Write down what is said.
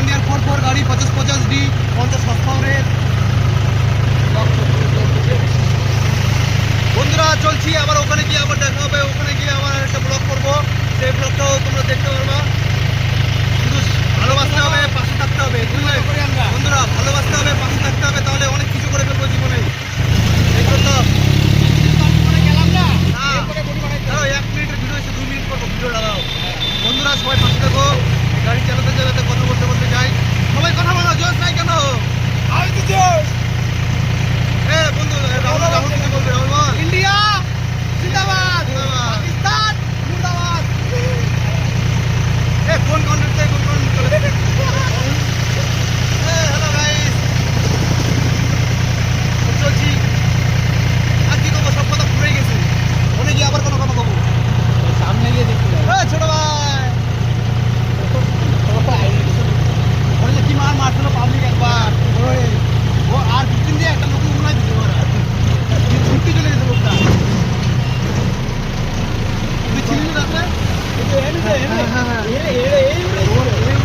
One পর four গাড়ি পঞ্চাশ પચાસ ডি, পঞ্চাশ সস্তাওনের বন্ধুরা, চলছি, আবার ওখানে গিয়ে আবার দেখা হবে, ওখানে গিয়ে আবার একটা ব্লগ করব। সেই ব্লগটাও তোমরা দেখতে পারবা। কিন্তু ভালোবাসতে হবে, পাশে থাকতে হবে বন্ধুরা, ভালোবাসতে হবে, পাশে থাকতে হবে, তাহলে অনেক কিছু করে ফেলব জীবনে। এই জন্য এক মিনিটের ভিডিও এসে দু মিনিট করব ভিডিও লাগাও বন্ধুরা, সবাই পাশে থাকো। ಏನಿದೆ ಏನಿದೆ ಏನಿದೆ ಏನಿದೆ ಏನಿದೆ